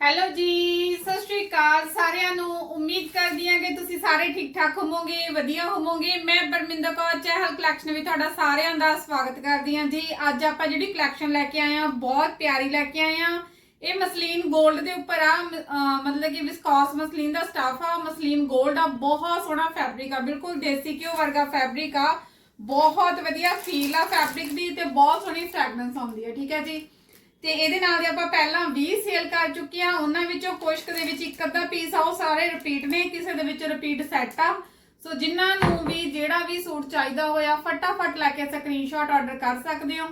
Hello ਜੀ, ਸਤਿ ਸ਼੍ਰੀ ਅਕਾਲ ਸਾਰਿਆਂ ਨੂੰ। ਉਮੀਦ ਕਰਦੀ ਹਾਂ ਕਿ ਤੁਸੀਂ ਸਾਰੇ ਠੀਕ ਠਾਕ ਹੋਵੋਗੇ, ਵਧੀਆ ਹੋਵੋਗੇ। ਮੈਂ ਪਰਮਿੰਦਰ ਕੌਰ, ਚਹਿਲ ਕਲੈਕਸ਼ਨ ਵਿੱਚ ਤੁਹਾਡਾ ਸਾਰਿਆਂ ਦਾ ਸਵਾਗਤ ਕਰਦੀ ਹਾਂ ਜੀ। ਅੱਜ ਆਪਾਂ ਜਿਹੜੀ ਕਲੈਕਸ਼ਨ ਲੈ ਕੇ ਆਏ ਹਾਂ, ਬਹੁਤ ਪਿਆਰੀ ਲੈ ਕੇ ਆਏ ਹਾਂ। ਇਹ ਮਸਲੀਨ 골ਡ ਦੇ ਉੱਪਰ ਆ। ਮਤਲਬ ਕਿ ਵਿਸਕੋਸ ਮਸਲੀਨ ਦਾ ਸਟਾਫ ਆ। ਮਸਲੀਨ 골ਡ ਆ, ਬਹੁਤ ਸੋਹਣਾ ਫੈਬਰਿਕ ਆ। ਬਿਲਕੁਲ ਦੇਸੀ ਘਿਓ ਵਰਗਾ ਫੈਬਰਿਕ ਆ। ਬਹੁਤ ਵਧੀਆ ਫੀਲ ਆ ਫੈਬਰਿਕ ਦੀ ਤੇ ਬਹੁਤ ਸੋਹਣੀ ਫ੍ਰੈਗਰੈਂਸ ਆਉਂਦੀ ਹੈ ਠੀਕ ਹੈ ਜੀ? ਤੇ ਇਹਦੇ ਨਾਲ ਦੇ ਆਪਾਂ ਪਹਿਲਾਂ 20 ਸੇਲ ਕਰ ਚੁੱਕੇ ਆ ਉਹਨਾਂ ਵਿੱਚੋਂ ਕੁਝ ਦੇ ਵਿੱਚ ਇੱਕ ਅੱਧਾ ਪੀਸ ਆ, ਉਹ ਸਾਰੇ ਰਿਪੀਟ ਨੇ, ਕਿਸੇ ਦੇ ਵਿੱਚ ਰਿਪੀਟ ਸੈੱਟ ਆ। ਸੋ ਜਿਨ੍ਹਾਂ ਨੂੰ ਵੀ ਜਿਹੜਾ ਵੀ ਸੂਟ ਚਾਹੀਦਾ ਹੋਇਆ, ਫਟਾਫਟ ਲੈ ਕੇ ਸਕਰੀਨਸ਼ਾਟ ਆਰਡਰ ਕਰ ਸਕਦੇ ਹੋ।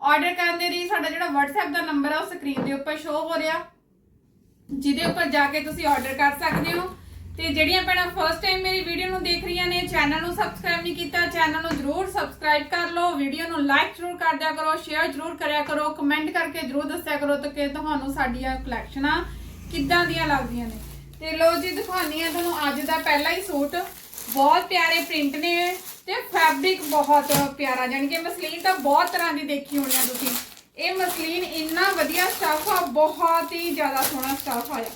ਆਰਡਰ ਕਰਨ ਦੇ ਲਈ ਸਾਡਾ ਜਿਹੜਾ WhatsApp ਦਾ ਨੰਬਰ ਆ, ਉਹ ਸਕਰੀਨ ਦੇ ਉੱਪਰ ਸ਼ੋ ਹੋ ਰਿਹਾ। ਜਿਹਦੇ ਉੱਪਰ ਜਾ ਕੇ ਤੁਸੀਂ ਆਰਡਰ ਕਰ ਸਕਦੇ ਹੋ। ਤੇ ਜਿਹੜੀਆਂ ਭੈਣਾਂ ਫਰਸਟ ਟਾਈਮ ਮੇਰੀ ਵੀਡੀਓ ਨੂੰ ਦੇਖ ਰਹੀਆਂ ਨੇ ਚੈਨਲ ਨੂੰ ਸਬਸਕ੍ਰਾਈਬ ਨਹੀਂ ਕੀਤਾ ਚੈਨਲ ਨੂੰ ਜਰੂਰ ਸਬਸਕ੍ਰਾਈਬ ਕਰ ਲਓ ਵੀਡੀਓ ਨੂੰ ਲਾਈਕ ਜਰੂਰ ਕਰ ਦਿਆ ਕਰੋ ਸ਼ੇਅਰ ਜਰੂਰ ਕਰਿਆ ਕਰੋ ਕਮੈਂਟ ਕਰਕੇ ਜਰੂਰ ਦੱਸਿਆ ਕਰੋ ਤਾਂ ਕਿ ਤੁਹਾਨੂੰ ਸਾਡੀਆਂ ਕਲੈਕਸ਼ਨਾਂ ਕਿੱਦਾਂ ਦੀਆਂ ਲੱਗਦੀਆਂ ਨੇ। ਤੇ ਲੋ ਜੀ, ਦਿਖਾਉਂਦੀ ਆ ਤੁਹਾਨੂੰ ਅੱਜ ਦਾ ਪਹਿਲਾ ਹੀ ਸੂਟ। ਬਹੁਤ ਪਿਆਰੇ ਪ੍ਰਿੰਟ ਨੇ ਤੇ ਫੈਬਰਿਕ ਬਹੁਤ ਪਿਆਰਾ, ਜਾਣੀ ਕਿ ਮਸਲੀਨ ਤਾਂ ਬਹੁਤ ਤਰ੍ਹਾਂ ਦੀ ਦੇਖੀ ਹੋਣੀ ਆ ਤੁਸੀਂ। ਇਹ ਮਸਲੀਨ ਇੰਨਾ ਵਧੀਆ ਸਟਫ ਆ, ਬਹੁਤ ਹੀ ਜ਼ਿਆਦਾ ਸੋਹਣਾ ਸਟਫ ਆਇਆ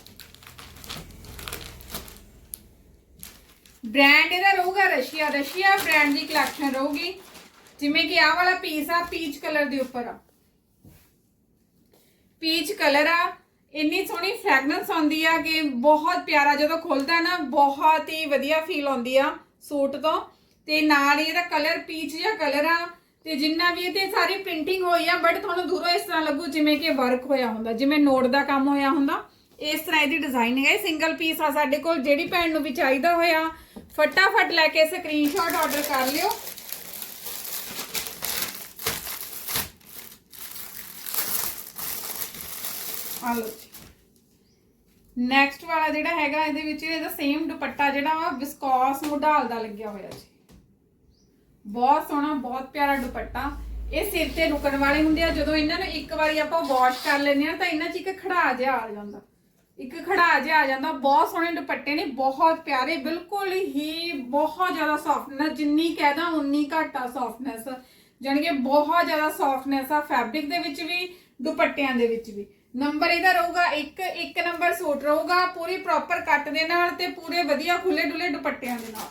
ਬ੍ਰਾਂਡ ਇਹਦਾ ਰਹੂਗਾ ਰਸ਼ੀਆ। ਰਸ਼ੀਆ ਬ੍ਰਾਂਡ ਦੀ ਕਲੈਕਸ਼ਨ ਰਹੂਗੀ। ਜਿਵੇਂ ਕਿ ਆਹ ਵਾਲਾ ਪੀਸ ਆ ਪੀਚ ਕਲਰ ਦੇ ਉੱਪਰ ਆ। ਪੀਚ ਕਲਰ ਆ। ਇੰਨੀ ਸੋਹਣੀ ਫ੍ਰੈਗਰੈਂਸ ਆਉਂਦੀ ਆ ਕਿ ਬਹੁਤ ਪਿਆਰਾ ਜਦੋਂ ਖੁੱਲਦਾ ਨਾ, ਬਹੁਤ ਹੀ ਵਧੀਆ ਫੀਲ ਆਉਂਦੀ ਆ ਸੂਟ ਤੋਂ। ਤੇ ਨਾਲ ਹੀ ਇਹਦਾ ਕਲਰ ਪੀਚ ਜਿਹਾ ਕਲਰ ਆ। ਤੇ ਜਿੰਨਾ ਵੀ ਇਹਤੇ ਸਾਰੀ ਪ੍ਰਿੰਟਿੰਗ ਹੋਈ ਆ ਬਟ ਤੁਹਾਨੂੰ ਦੂਰੋਂ ਇਸ ਤਰ੍ਹਾਂ ਲੱਗੂ ਜਿਵੇਂ ਕਿ ਵਰਕ ਹੋਇਆ ਹੁੰਦਾ, ਜਿਵੇਂ ਨੋਟ ਦਾ ਕੰਮ ਹੋਇਆ ਹੁੰਦਾ। ਇਸ ਤਰ੍ਹਾਂ ਇਹਦੀ ਡਿਜ਼ਾਈਨਿੰਗ ਹੈ ਸਿੰਗਲ ਪੀਸ ਆ ਸਾਡੇ ਕੋਲ, ਜਿਹੜੀ ਭੈਣ ਨੂੰ ਵੀ ਚਾਹੀਦਾ ਹੋਇਆ। ਫਟਾਫਟ ਲੈ ਕੇ ਸਕਰੀਨਸ਼ਾਟ ਆਰਡਰ ਕਰ ਲਿਓ ਆ ਲਓ ਨੈਕਸਟ ਵਾਲਾ ਜਿਹੜਾ ਹੈਗਾ ਇਹਦੇ ਵਿੱਚ ਇਹਦਾ ਸੇਮ ਦੁਪੱਟਾ ਜਿਹੜਾ ਵਾ ਵਿਸਕੋਸ ਮੋਡਲ ਦਾ ਲੱਗਿਆ ਹੋਇਆ ਜੀ ਬਹੁਤ ਸੋਹਣਾ ਬਹੁਤ ਪਿਆਰਾ ਦੁਪੱਟਾ ਇਹ ਸਿਰ ਤੇ ਰੁਕਣ ਵਾਲੇ ਹੁੰਦੇ ਆ ਜਦੋਂ ਇਹਨਾਂ ਨੂੰ ਇੱਕ ਵਾਰੀ ਆਪਾਂ ਵਾਸ਼ ਕਰ ਲੈਂਦੇ ਆ ਤਾਂ ਇਹਨਾਂ 'ਚ ਇੱਕ ਖੜਾ ਜਿਹਾ ਆ ਜਾਂਦਾ ਇੱਕ ਖੜਾ ਜਿਹਾ ਆ ਜਾਂਦਾ, ਬਹੁਤ ਸੋਹਣੇ ਦੁਪੱਟੇ ਨੇ, ਬਹੁਤ ਪਿਆਰੇ, ਬਿਲਕੁਲ ਹੀ ਬਹੁਤ ਜ਼ਿਆਦਾ ਸੌਫਟਨੈਸ ਜਿੰਨੀ ਕਹਿਦਾ ਉਨੀ ਘੱਟ ਆ ਸੌਫਟਨੈਸ ਜਾਣੀ ਕਿ ਬਹੁਤ ਜ਼ਿਆਦਾ ਸੌਫਟਨੈਸ ਆ ਫੈਬਰਿਕ ਦੇ ਵਿੱਚ ਵੀ, ਦੁਪੱਟਿਆਂ ਦੇ ਵਿੱਚ ਵੀ। ਨੰਬਰ ਇਹਦਾ ਰਹੂਗਾ ਇੱਕ ਇੱਕ ਨੰਬਰ ਸੂਟ ਰਹੂਗਾ, ਪੂਰੀ ਪ੍ਰੋਪਰ ਕੱਟ ਦੇ ਨਾਲ ਤੇ ਪੂਰੇ ਵਧੀਆ ਖੁੱਲੇ ਡੁੱਲੇ ਦੁਪੱਟਿਆਂ ਦੇ ਨਾਲ।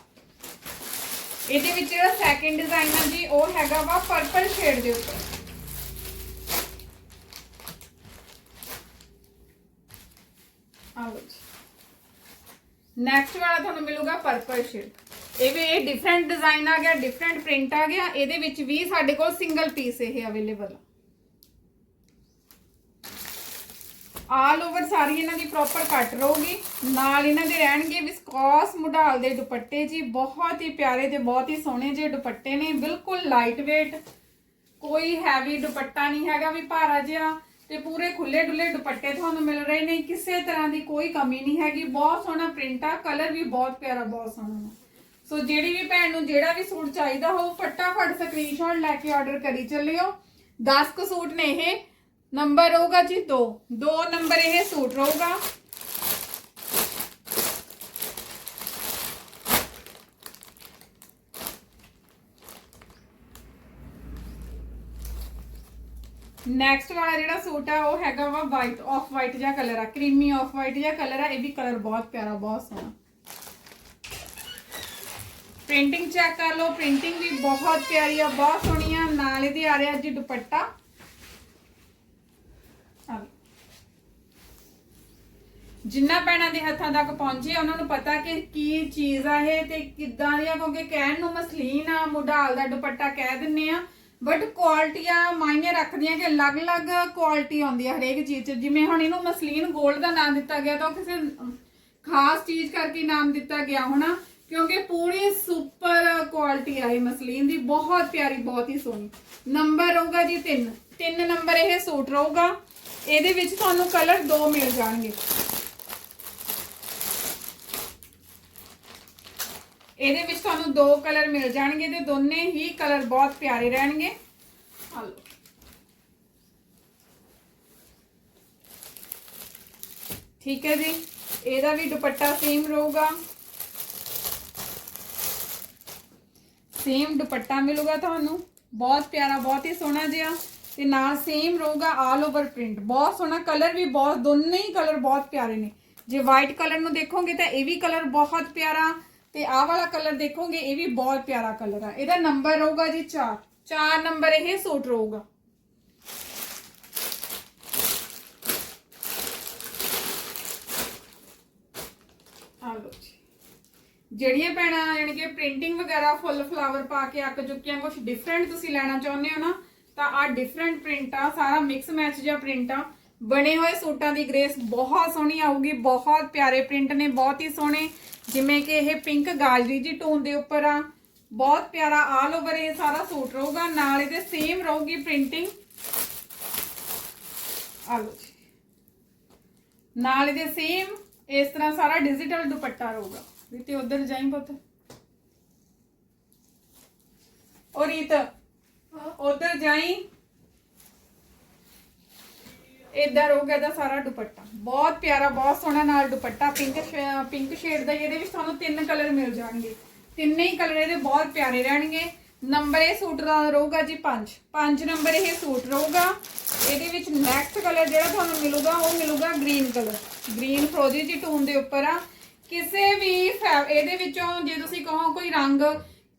ਇਹਦੇ ਵਿੱਚ ਜਿਹੜਾ ਸੈਕਿੰਡ ਡਿਜ਼ਾਈਨ ਆ ਜੀ, ਉਹ ਹੈਗਾ ਵਾ ਪਰਪਲ ਸ਼ੇਡ ਦੇ ਉੱਤੇ ਲਓ ਜੀ। ਨੈਕਸਟ ਵਾਲਾ ਤੁਹਾਨੂੰ ਮਿਲੂਗਾ ਪਰਪਲ ਸ਼ੇਡ ਇਹ ਵੀ ਇਹ ਡਿਫਰੈਂਟ ਡਿਜ਼ਾਈਨ ਆ ਗਿਆ ਡਿਫਰੈਂਟ ਪ੍ਰਿੰਟ ਆ ਗਿਆ। ਇਹਦੇ ਵਿੱਚ ਵੀ ਸਾਡੇ ਕੋਲ ਸਿੰਗਲ ਪੀਸ ਇਹ ਅਵੇਲੇਬਲ ਆ। ਆਲ ਓਵਰ ਸਾਰੀ ਇਹਨਾਂ ਦੀ ਪ੍ਰੋਪਰ ਕੱਟ ਰਹੂਗੀ। ਨਾਲ ਇਹਨਾਂ ਦੇ ਰਹਿਣਗੇ ਵਿਸਕੋਸ ਮੁਢਾਲ ਦੇ ਦੁਪੱਟੇ ਜੀ। ਬਹੁਤ ਹੀ ਪਿਆਰੇ ਤੇ ਬਹੁਤ ਹੀ ਸੋਹਣੇ ਜਿਹੇ ਦੁਪੱਟੇ ਨੇ। ਬਿਲਕੁਲ ਲਾਈਟ weight ਕੋਈ ਹੈਵੀ ਦੁਪੱਟਾ ਨਹੀਂ ਹੈਗਾ ਵੀ ਭਾਰਾ ਜਿਹਾ। ਤੇ ਪੂਰੇ ਖੁੱਲੇ ਡੁੱਲੇ ਦੁਪੱਟੇ ਤੁਹਾਨੂੰ ਮਿਲ ਰਹੇ ਨੇ। ਕਿਸੇ ਤਰ੍ਹਾਂ ਦੀ ਕੋਈ ਕਮੀ ਨਹੀਂ ਹੈਗੀ। ਬਹੁਤ ਸੋਹਣਾ ਪ੍ਰਿੰਟ ਆ। ਕਲਰ ਵੀ ਬਹੁਤ ਪਿਆਰਾ, ਬਹੁਤ ਸੋਹਣਾ ਸੋ ਜਿਹੜੀ ਵੀ ਭੈਣ ਨੂੰ ਜਿਹੜਾ ਵੀ ਸੂਟ ਚਾਹੀਦਾ ਹੋ ਫਟਾਫਟ ਸਕਰੀਨਸ਼ਾਟ ਲੈ ਕੇ ਆਰਡਰ ਕਰੀ ਚੱਲਿਓ। 10 ਕੁ ਸੂਟ ਨੇ ਇਹ। ਨੰਬਰ ਰਹੂਗਾ ਜੀ 2 ਦੋ ਨੰਬਰ ਇਹ ਸੂਟ ਰਹੂਗਾ। ਨੈਕਸਟ ਵਾਲਾ ਜਿਹੜਾ ਸੂਟ ਆ, ਉਹ ਹੈਗਾ ਵਾ ਵਾਈਟ ਆਫ ਵਾਈਟ ਜਿਹਾ ਕਲਰ ਆ। ਕਰੀਮੀ ਆਫ ਵਾਈਟ ਜਿਹਾ ਕਲਰ ਆ, ਇਹ ਵੀ ਕਲਰ ਬਹੁਤ ਪਿਆਰਾ, ਬਹੁਤ ਸੋਹਣਾ। ਪ੍ਰਿੰਟਿੰਗ ਚੈੱਕ ਕਰ ਲਓ ਪ੍ਰਿੰਟਿੰਗ ਵੀ ਬਹੁਤ ਪਿਆਰੀ ਆ, ਬਹੁਤ ਸੋਹਣੀ ਆ। ਨਾਲ ਇਹਦੇ ਆ ਰਿਹਾ ਜੀ ਦੁਪੱਟਾ। ਆ ਜਿੰਨਾ ਭੈਣਾਂ ਦੇ ਹੱਥਾਂ ਤੱਕ ਪਹੁੰਚੇ ਉਹਨਾਂ ਨੂੰ ਪਤਾ ਕਿ ਕੀ ਚੀਜ਼ ਆ ਇਹ ਤੇ ਕਿੱਦਾਂ ਦੀ ਆ, ਕਿਉਂਕਿ ਕਹਿਣ ਨੂੰ ਮਸਲੀਨ ਆ ਮੁਢਾਲ ਦਾ ਦੁਪੱਟਾ ਕਹਿ ਦਿੰਨੇ ਆ। ਬਟ ਕੁਆਲਿਟੀਆਂ ਮਾਇਨੇ ਰੱਖਦੀਆਂ ਕਿ ਅਲੱਗ-ਅਲੱਗ ਕੁਆਲਿਟੀ ਆਉਂਦੀ ਹੈ ਹਰੇਕ ਚੀਜ਼ 'ਚ। ਜਿਵੇਂ ਹੁਣ ਇਹਨੂੰ ਮਸਲੀਨ 골ਡ ਦਾ ਨਾਮ ਦਿੱਤਾ ਗਿਆ ਤਾਂ ਉਹ ਕਿਸੇ ਖਾਸ ਚੀਜ਼ ਕਰਕੇ ਨਾਮ ਦਿੱਤਾ ਗਿਆ ਹੋਣਾ, ਕਿਉਂਕਿ ਪੂਰੀ ਸੁਪਰ ਕੁਆਲਿਟੀ ਆ ਇਹ ਮਸਲੀਨ ਦੀ। ਬਹੁਤ ਪਿਆਰੀ, ਬਹੁਤ ਹੀ ਸੋਹਣੀ। ਨੰਬਰ ਰਹੂਗਾ ਜੀ 3 ਤਿੰਨ ਨੰਬਰ ਇਹ ਸੂਟ ਰਹੂਗਾ। ਇਹਦੇ ਵਿੱਚ ਤੁਹਾਨੂੰ ਕਲਰ ਦੋ ਮਿਲ ਜਾਣਗੇ। ਇਹਦੇ ਵਿੱਚ ਤੁਹਾਨੂੰ ਦੋ ਕਲਰ ਮਿਲ ਜਾਣਗੇ ਤੇ ਦੋਨੇ ਹੀ ਕਲਰ ਬਹੁਤ ਪਿਆਰੇ ਰਹਿਣਗੇ। ਆ ਲਓ ਠੀਕ ਹੈ ਜੀ। ਇਹਦਾ ਵੀ ਦੁਪੱਟਾ ਸੇਮ ਰਹੂਗਾ। ਸੇਮ ਦੁਪੱਟਾ ਮਿਲੂਗਾ ਤੁਹਾਨੂੰ। ਬਹੁਤ ਪਿਆਰਾ, ਬਹੁਤ ਹੀ ਸੋਹਣਾ ਜਿਹਾ। ਤੇ ਨਾਲ ਸੇਮ ਰਹੂਗਾ ਆਲ ਓਵਰ ਪ੍ਰਿੰਟ ਬਹੁਤ ਸੋਹਣਾ ਕਲਰ ਵੀ, ਬਹੁਤ, ਦੋਨੇ ਹੀ ਕਲਰ ਬਹੁਤ ਪਿਆਰੇ ਨੇ। ਜੇ ਵਾਈਟ ਕਲਰ ਨੂੰ ਦੇਖੋਗੇ ਤਾਂ ਇਹ ਵੀ ਕਲਰ ਬਹੁਤ ਪਿਆਰਾ। ਤੇ ਆਹ ਵਾਲਾ ਕਲਰ ਦੇਖੋਗੇ, ਇਹ ਵੀ ਬਹੁਤ ਪਿਆਰਾ ਕਲਰ ਆ। ਇਹਦਾ ਨੰਬਰ ਰਹੂਗਾ ਜੀ 4 4 ਨੰਬਰ ਇਹ ਸੂਟ ਰਹੂਗਾ। ਆ ਲਓ ਜੀ। ਜਿਹੜੀਆਂ ਭੈਣਾਂ, ਯਾਨੀ ਕਿ ਪ੍ਰਿੰਟਿੰਗ ਵਗੈਰਾ ਫੁੱਲ ਫਲਾਵਰ ਪਾ ਕੇ ਅੱਕ ਚੁੱਕੀਆਂ ਕੁਝ ਡਿਫਰੈਂਟ ਤੁਸੀਂ ਲੈਣਾ ਚਾਹੁੰਦੇ ਹੋ ਨਾ, ਤਾਂ ਆ ਡਿਫਰੈਂਟ ਪ੍ਰਿੰਟ ਆ, ਸਾਰਾ ਮਿਕਸ ਮੈਚ ਜਿਹਾ ਪ੍ਰਿੰਟ ਆ। ਬਣੇ ਹੋਏ ਸੂਟਾਂ ਦੀ ਗ੍ਰੇਸ ਬਹੁਤ ਸੋਹਣੀ ਆਊਗੀ, ਬਹੁਤ ਪਿਆਰੇ ਪ੍ਰਿੰਟ ਨੇ, ਬਹੁਤ ਹੀ ਸੋਹਣੇ। ਜਿਵੇਂ ਕਿ ਇਹ ਪਿੰਕ ਗਾਜਰੀ ਜੀ ਟੋਨ ਦੇ ਉੱਪਰ ਆ। ਬਹੁਤ ਪਿਆਰਾ ਆਲ ਓਵਰ ਇਹ ਸਾਰਾ ਸੂਟ ਰਹੂਗਾ। ਨਾਲ ਇਹਦੇ ਸੇਮ ਰਹੂਗੀ ਪ੍ਰਿੰਟਿੰਗ ਆ ਜੀ। ਨਾਲ ਇਹਦੇ ਸੇਮ ਇਸ ਤਰ੍ਹਾਂ ਸਾਰਾ ਡਿਜੀਟਲ ਦੁਪੱਟਾ ਰਹੂਗਾ। ਵੀ ਤੇ ਉਧਰ ਜਾਈਂ ਪੁੱਤ। ਔਰ ਰੀਤ ਉਧਰ ਜਾਈਂ। ਇਧਰ ਰਹੂਗਾ ਇਹਦਾ ਸਾਰਾ ਦੁਪੱਟਾ। ਬਹੁਤ ਪਿਆਰਾ, ਬਹੁਤ ਸੋਹਣਾ ਨਾਲ ਦੁਪੱਟਾ, ਪਿੰਕ ਪਿੰਕ ਸ਼ੇਡ ਦਾ ਇਹਦੇ ਵਿੱਚ ਤੁਹਾਨੂੰ ਤਿੰਨ ਕਲਰ ਮਿਲ ਜਾਣਗੇ। ਤਿੰਨੇ ਹੀ ਕਲਰ ਇਹਦੇ ਬਹੁਤ ਪਿਆਰੇ ਰਹਿਣਗੇ। ਨੰਬਰ ਇਹ ਸੂਟ ਦਾ ਰਹੂਗਾ ਜੀ 5 5 ਨੰਬਰ ਇਹ ਸੂਟ ਰਹੂਗਾ ਇਹਦੇ ਵਿੱਚ ਨੈਕਸਟ ਕਲਰ ਜਿਹੜਾ ਤੁਹਾਨੂੰ ਮਿਲੂਗਾ, ਉਹ ਮਿਲੂਗਾ ਗ੍ਰੀਨ ਕਲਰ। ਗ੍ਰੀਨ ਫਰੋਜ਼ੀ ਜੀ ਟੂਨ ਦੇ ਉੱਪਰ ਆ। ਕਿਸੇ ਵੀ ਫੈ- ਇਹਦੇ ਵਿੱਚੋਂ ਜੇ ਤੁਸੀਂ ਕਹੋ ਕੋਈ ਰੰਗ,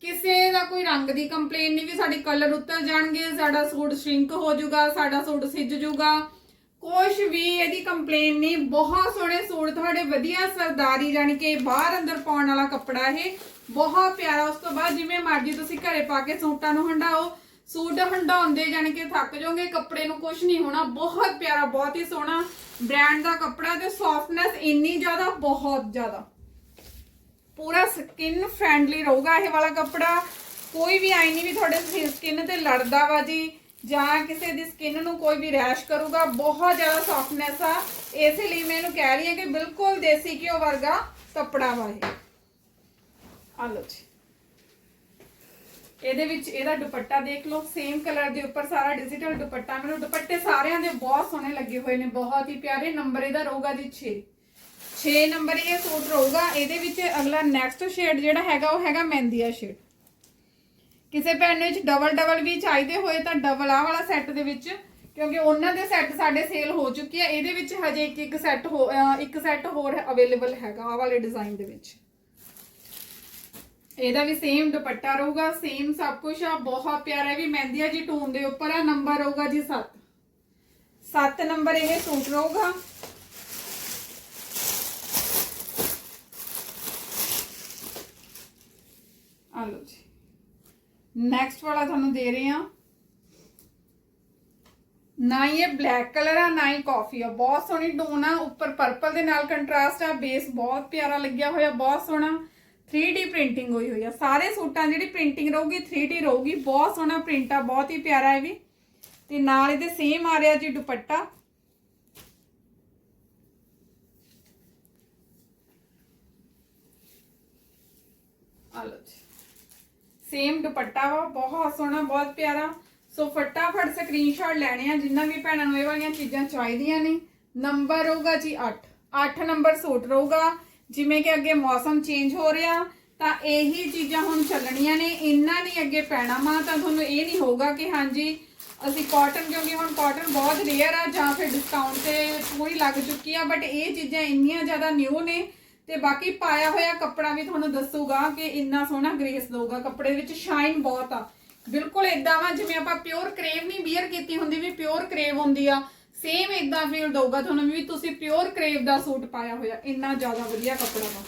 ਕਿਸੇ ਦਾ ਕੋਈ ਰੰਗ ਦੀ ਕੰਪਲੇਨ ਨਹੀਂ ਵੀ ਸਾਡੇ ਕਲਰ ਉੱਤਰ ਜਾਣਗੇ, ਸਾਡਾ ਸੂਟ ਸ਼ਿੰਕ ਹੋ ਜਾਊਗਾ, ਸਾਡਾ ਸੂਟ ਸਿੱਜ ਜਾਊਗਾ। ਕੁਛ ਵੀ ਇਹਦੀ ਕੰਪਲੇਨ ਨਹੀਂ, ਬਹੁਤ ਸੋਹਣੇ ਸੂਟ ਤੁਹਾਡੇ ਵਧੀਆ ਸਰਦਾਰੀ ਜਾਨੀ ਕਿ ਬਾਹਰ ਅੰਦਰ ਪਾਉਣ ਵਾਲਾ ਕੱਪੜਾ ਇਹ, ਬਹੁਤ ਪਿਆਰਾ। ਉਸ ਤੋਂ ਬਾਅਦ ਜਿਵੇਂ ਮਰਜ਼ੀ ਤੁਸੀਂ ਘਰੇ ਪਾ ਕੇ ਸੂਟਾਂ ਨੂੰ ਹੰਡਾਓ। ਸੂਟ ਹੰਡਾਉਂਦੇ ਜਾਨੀ ਕਿ ਥੱਕ ਜਾਓਗੇ, ਕੱਪੜੇ ਨੂੰ ਕੁਝ ਨਹੀਂ ਹੋਣਾ। ਬਹੁਤ ਪਿਆਰਾ, ਬਹੁਤ ਹੀ ਸੋਹਣਾ ਬ੍ਰਾਂਡ ਦਾ ਕੱਪੜਾ ਤੇ ਸੌਫਟਨੈਸ ਇੰਨੀ ਜ਼ਿਆਦਾ, ਬਹੁਤ ਜ਼ਿਆਦਾ। ਪੂਰਾ ਸਕਿਨ ਫ੍ਰੈਂਡਲੀ ਰਹੂਗਾ ਇਹ ਵਾਲਾ ਕੱਪੜਾ। ਕੋਈ ਵੀ ਆਈ ਨਹੀਂ ਵੀ ਤੁਹਾਡੇ ਸਕਿਨ ਤੇ ਲੜਦਾ ਵਾ ਜੀ। ਜਾਂ ਕਿਸੇ ਦੀ ਸਕਿਨ ਨੂੰ ਕੋਈ ਵੀ ਰੈਸ਼ ਕਰੂਗਾ, ਬਹੁਤ ਜ਼ਿਆਦਾ ਸੌਫਟਨੈਸ ਆ। ਇਸੇ ਲਈ ਮੈਂ ਇਹਨੂੰ ਕਹਿ ਰਹੀ ਹਾਂ ਕਿ ਬਿਲਕੁਲ ਦੇਸੀ ਘਿਓ ਵਰਗਾ ਕੱਪੜਾ ਵਾ ਇਹ। ਆ ਲਓ ਜੀ। ਇਹਦੇ ਵਿੱਚ ਇਹਦਾ ਦੁਪੱਟਾ ਦੇਖ ਲਓ ਸੇਮ ਕਲਰ ਦੇ ਉੱਪਰ ਸਾਰਾ ਡਿਜੀਟਲ ਦੁਪੱਟਾ। ਮੈਨੂੰ ਦੁਪੱਟੇ ਸਾਰਿਆਂ ਦੇ ਬਹੁਤ ਸੋਹਣੇ ਲੱਗੇ ਹੋਏ ਨੇ, ਬਹੁਤ ਹੀ ਪਿਆਰੇ। ਨੰਬਰ ਇਹਦਾ ਰਹੂਗਾ ਜੀ 6 6 ਨੰਬਰ ਇਹ ਸੂਟ ਰਹੂਗਾ। ਇਹਦੇ ਵਿੱਚ ਅਗਲਾ ਨੈਕਸਟ ਸ਼ੇਡ ਜਿਹੜਾ ਹੈਗਾ, ਉਹ ਹੈਗਾ ਮਹਿੰਦੀਆ ਸ਼ੇਡ ਕਿਸੇ ਭੈਣ ਨੇ ਵਿੱਚ ਡਬਲ ਡਬਲ ਵੀ ਚਾਹੀਦੇ ਹੋਏ ਤਾਂ ਡਬਲ ਆ ਵਾਲਾ ਸੈੱਟ ਦੇ ਵਿੱਚ, ਕਿਉਂਕਿ ਉਹਨਾਂ ਦੇ ਸੈੱਟ ਸਾਡੇ ਸੇਲ ਹੋ ਚੁੱਕੀ ਹੈ, ਇਹਦੇ ਵਿੱਚ ਹਜੇ ਇੱਕ ਇੱਕ ਸੈੱਟ ਹੋ ਇੱਕ ਸੈੱਟ ਹੋਰ ਅਵੇਲੇਬਲ ਹੈਗਾ ਆ ਵਾਲੇ ਡਿਜ਼ਾਈਨ ਦੇ ਵਿੱਚ। ਇਹਦਾ ਵੀ ਸੇਮ ਦੁਪੱਟਾ ਰਹੂਗਾ ਸੇਮ ਸਭ ਕੁਝ ਆ, ਬਹੁਤ ਪਿਆਰਾ ਵੀ ਮਹਿੰਦੀਆ ਜੀ ਟੂਨ ਦੇ ਉੱਪਰ ਆ ਨੰਬਰ ਰਹੂਗਾ ਜੀ 7 7 ਨੰਬਰ ਇਹ ਸੂਟ ਰਹੂਗਾ ਆ ਲਓ ਜੀ ਨੈਕਸਟ ਵਾਲਾ ਤੁਹਾਨੂੰ ਦੇ ਰਹੇ ਹਾਂ। ਨਾ ਇਹ ਬਲੈਕ ਕਲਰ ਆ, ਨਾ ਹੀ ਕਾਫੀ ਆ। ਬਹੁਤ ਸੋਹਣੀ ਟੋਨ ਆ, ਉੱਪਰ ਪਰਪਲ ਦੇ ਨਾਲ ਕੰਟਰਾਸਟ ਆ। ਬੇਸ ਬਹੁਤ ਪਿਆਰਾ ਲੱਗਿਆ ਹੋਇਆ, ਬਹੁਤ ਸੋਹਣਾ। 3D ਪ੍ਰਿੰਟਿੰਗ ਹੋਈ ਹੋਈ ਆ। ਸਾਰੇ ਸੂਟਾਂ ਜਿਹੜੀ ਪ੍ਰਿੰਟਿੰਗ ਰਹੂਗੀ 3D ਰਹੂਗੀ। ਬਹੁਤ ਸੋਹਣਾ ਪ੍ਰਿੰਟ ਆ, ਬਹੁਤ ਹੀ ਪਿਆਰਾ ਇਹ ਵੀ। ਤੇ ਨਾਲ ਇਹਦੇ ਸੇਮ ਆ ਰਿਹਾ ਜੀ ਦੁਪੱਟਾ। ਆ ਲਓ ਜੀ। ਸੇਮ ਦੁਪੱਟਾ ਵਾ, ਬਹੁਤ ਸੋਹਣਾ, ਬਹੁਤ ਪਿਆਰਾ। ਸੋ ਫਟਾਫਟ ਸਕਰੀਨਸ਼ਾਟ ਲੈਣੇ ਆ, ਜਿੰਨਾ ਵੀ ਭੈਣਾਂ ਨੂੰ ਇਹ ਵਾਲੀਆਂ ਚੀਜ਼ਾਂ ਚਾਹੀਦੀਆਂ ਨੇ। ਨੰਬਰ ਹੋਊਗਾ ਜੀ 8 8 ਨੰਬਰ ਸੂਟ ਰਹੂਗਾ। ਜਿਵੇਂ ਕਿ ਅੱਗੇ ਮੌਸਮ ਚੇਂਜ ਹੋ ਰਿਹਾ, ਤਾਂ ਇਹੀ ਚੀਜ਼ਾਂ ਹੁਣ ਚੱਲਣੀਆਂ ਨੇ। ਇੰਨਾ ਨਹੀਂ ਅੱਗੇ ਪੈਣਾ ਮਾ, ਤਾਂ ਤੁਹਾਨੂੰ ਇਹ ਨਹੀਂ ਹੋਊਗਾ ਕਿ ਹਾਂਜੀ, ਅਸੀਂ ਕਾਟਨ ਕਿਉਂਕਿ ਹੁਣ ਕਾਟਨ ਬਹੁਤ ਰੇਅਰ ਆ, ਜਾਂ ਫਿਰ ਡਿਸਕਾਊਂਟ ਤੇ ਪੂਰੀ ਲੱਗ ਚੁੱਕੀ ਆ ਬਟ ਇਹ ਚੀਜ਼ਾਂ ਇੰਨੀਆਂ ਜ਼ਿਆਦਾ ਨਿਊ ਨੇ ਤੇ ਬਾਕੀ ਪਾਇਆ ਹੋਇਆ ਕੱਪੜਾ ਵੀ ਤੁਹਾਨੂੰ ਦੱਸੂਗਾ ਕਿ ਇੰਨਾ ਸੋਹਣਾ ਗ੍ਰੇਸ ਦਊਗਾ, ਕੱਪੜੇ ਵਿੱਚ ਸ਼ਾਈਨ ਬਹੁਤ ਆ। ਬਿਲਕੁਲ ਇਦਾਂ ਵਾ, ਜਿਵੇਂ ਆਪਾਂ ਪਿਓਰ ਕਰੇਵ ਨਹੀਂ ਬੀਅਰ ਕੀਤੀ ਹੁੰਦੀ, ਵੀ ਪਿਓਰ ਕਰੇਵ ਹੁੰਦੀ ਆ ਸੇਮ ਇਦਾਂ ਫੀਲ ਦਊਗਾ ਤੁਹਾਨੂੰ ਵੀ ਤੁਸੀਂ ਪਿਓਰ ਕਰੇਵ ਦਾ ਸੂਟ ਪਾਇਆ ਹੋਇਆ, ਇੰਨਾ ਜ਼ਿਆਦਾ ਵਧੀਆ ਕੱਪੜਾ ਵਾ।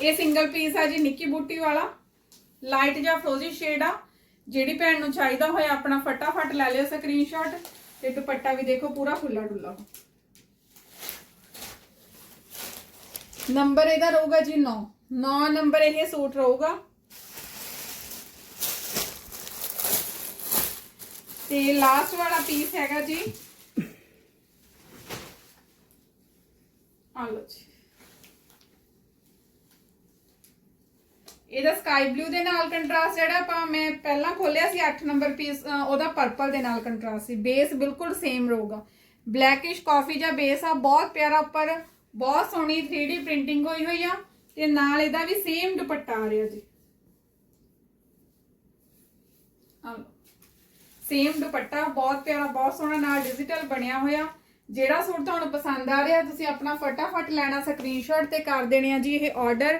ਇਹ ਸਿੰਗਲ ਪੀਸ ਆ ਜੀ, ਨਿੱਕੀ ਬੂਟੀ ਵਾਲਾ ਲਾਈਟ ਜਾਂ ਫਰੋਜ਼ੀ ਸ਼ੇਡ ਆ। ਜਿਹੜੀ ਭੈਣ ਨੂੰ ਚਾਹੀਦਾ ਹੋਇਆ, ਆਪਣਾ ਫਟਾਫਟ ਲੈ ਲਿਓ ਸਕਰੀਨਸ਼ਾਟ ਤੇ ਦੁਪੱਟਾ ਵੀ ਦੇਖੋ, ਪੂਰਾ ਖੁੱਲਾ ਡੁੱਲਾ ਨੰਬਰ ਇਹਦਾ ਰਹੂਗਾ ਜੀ 9 9 ਨੰਬਰ ਇਹ ਸੂਟ ਰਹੂਗਾ। ਤੇ ਲਾਸਟ ਵਾਲਾ ਪੀਸ ਹੈਗਾ ਜੀ। ਆ ਲਓ ਜੀ। ਇਹਦਾ ਸਕਾਈ ਬਲੂ ਦੇ ਨਾਲ ਕੰਟਰਾਸਟ ਜਿਹੜਾ ਆਪਾਂ ਮੈਂ ਪਹਿਲਾਂ ਖੋਲਿਆ ਸੀ 8 ਨੰਬਰ ਪੀਸ ਉਹਦਾ ਪਰਪਲ ਦੇ ਨਾਲ ਕੰਟਰਾਸਟ ਸੀ। ਬੇਸ ਬਿਲਕੁਲ ਸੇਮ ਰਹੂਗਾ। ਬਲੈਕਿਸ਼ ਕਾਫੀ ਜਾਂ ਬੇਸ ਆ, ਬਹੁਤ ਪਿਆਰਾ ਉੱਪਰ ਬਹੁਤ ਸੋਹਣੀ 3D ਪ੍ਰਿੰਟਿੰਗ ਹੋਈ ਹੋਈ ਆ ਤੇ ਨਾਲ ਇਹਦਾ ਵੀ ਸੇਮ ਦੁਪੱਟਾ ਆ ਰਿਹਾ ਜੀ। ਸੇਮ ਦੁਪੱਟਾ, ਬਹੁਤ ਪਿਆਰਾ, ਬਹੁਤ ਸੋਹਣਾ ਨਾਲ ਡਿਜੀਟਲ ਬਣਿਆ ਹੋਇਆ। ਜਿਹੜਾ ਸੂਟ ਤੁਹਾਨੂੰ ਪਸੰਦ ਆ ਰਿਹਾ, ਤੁਸੀਂ ਆਪਣਾ ਫਟਾਫਟ ਲੈਣਾ ਸਕਰੀਨਸ਼ਾਟ ਤੇ ਕਰ ਦੇਣੇ ਆ ਜੀ ਇਹ ਆਰਡਰ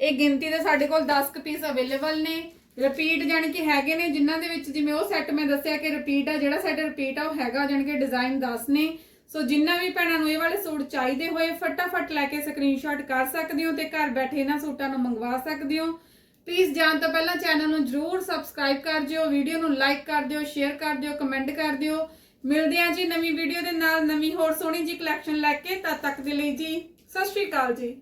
ਇਹ ਗਿਣਤੀ ਦੇ ਸਾਡੇ ਕੋਲ 10 ਕੁ ਪੀਸ ਅਵੇਲੇਬਲ ਨੇ। ਰਿਪੀਟ ਜਾਣੀ ਕਿ ਹੈਗੇ ਨੇ, ਜਿਨ੍ਹਾਂ ਦੇ ਵਿੱਚ ਜਿਵੇਂ ਉਹ ਸੈੱਟ ਮੈਂ ਦੱਸਿਆ ਕਿ ਰਿਪੀਟ ਆ, ਜਿਹੜਾ ਸੈੱਟ ਰਿਪੀਟ ਆ, ਉਹ ਹੈਗਾ, ਜਾਣੀ ਕਿ ਡਿਜ਼ਾਈਨ 10 ਨੇ। ਸੋ ਜਿੰਨਾ ਵੀ ਭੈਣਾਂ ਨੂੰ ਇਹ ਵਾਲੇ ਸੂਟ ਚਾਹੀਦੇ ਹੋਏ, ਫਟਾਫਟ ਲੈ ਕੇ ਸਕਰੀਨਸ਼ਾਟ ਕਰ ਸਕਦੇ ਹੋ ਤੇ ਘਰ ਬੈਠੇ ਇਹਨਾਂ ਸੂਟਾਂ ਨੂੰ ਮੰਗਵਾ ਸਕਦੇ ਹੋ। ਪਲੀਜ਼ ਜਾਣ ਤੋਂ ਪਹਿਲਾਂ ਚੈਨਲ ਨੂੰ ਜਰੂਰ ਸਬਸਕ੍ਰਾਈਬ ਕਰ ਦਿਓ ਵੀਡੀਓ ਨੂੰ ਲਾਈਕ ਕਰ ਦਿਓ ਸ਼ੇਅਰ ਕਰ ਦਿਓ ਕਮੈਂਟ ਕਰ ਦਿਓ। ਮਿਲਦੇ ਹਾਂ ਜੀ ਨਵੀਂ ਵੀਡੀਓ ਦੇ ਨਾਲ ਨਵੀਂ ਹੋਰ ਸੋਹਣੀ ਜੀ ਕਲੈਕਸ਼ਨ ਲੈ ਕੇ, ਤਦ ਤੱਕ ਦੇ ਲਈ ਜੀ, ਸਤਿ ਸ਼੍ਰੀ ਅਕਾਲ ਜੀ।